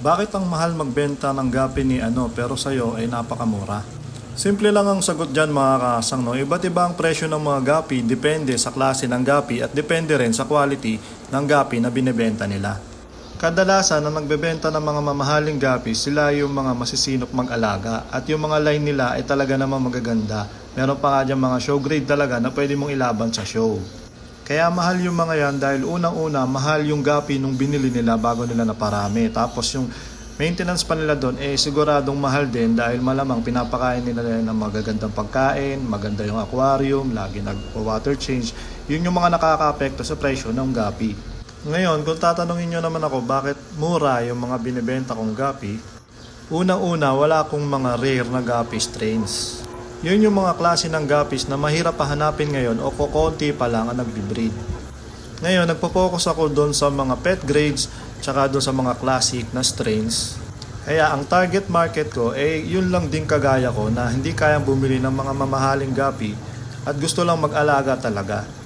Bakit ang mahal magbenta ng gapi ni ano pero sa'yo ay napakamura? Simple lang ang sagot dyan mga kasang no. Iba't iba ang presyo ng mga gapi depende sa klase ng gapi at depende rin sa quality ng gapi na binebenta nila. Kadalasan na nagbebenta ng mga mamahaling gapi, sila yung mga masisinop mag-alaga at yung mga line nila ay talaga namang magaganda. Meron pa nga dyan mga show grade talaga na pwede mong ilaban sa show. Kaya mahal yung mga yan dahil unang-una mahal yung gapi nung binili nila bago nila naparami. Tapos yung maintenance pa nila doon eh siguradong mahal din dahil malamang pinapakain nila ng magagandang pagkain, maganda yung aquarium, lagi nag-water change. Yun yung mga nakaka-apekto sa presyo ng gapi. Ngayon, kung tatanungin nyo naman ako bakit mura yung mga binibenta kong gapi, unang-una wala akong mga rare na gapi strains. Yun yung mga klase ng gapis na mahirap pahanapin ngayon o kukonti pa lang ang nagbe-breed. Ngayon, nagpo-focus ako doon sa mga pet grades tsaka doon sa mga classic na strains. Kaya ang target market ko eh yun lang din kagaya ko na hindi kayang bumili ng mga mamahaling gapi at gusto lang mag-alaga talaga.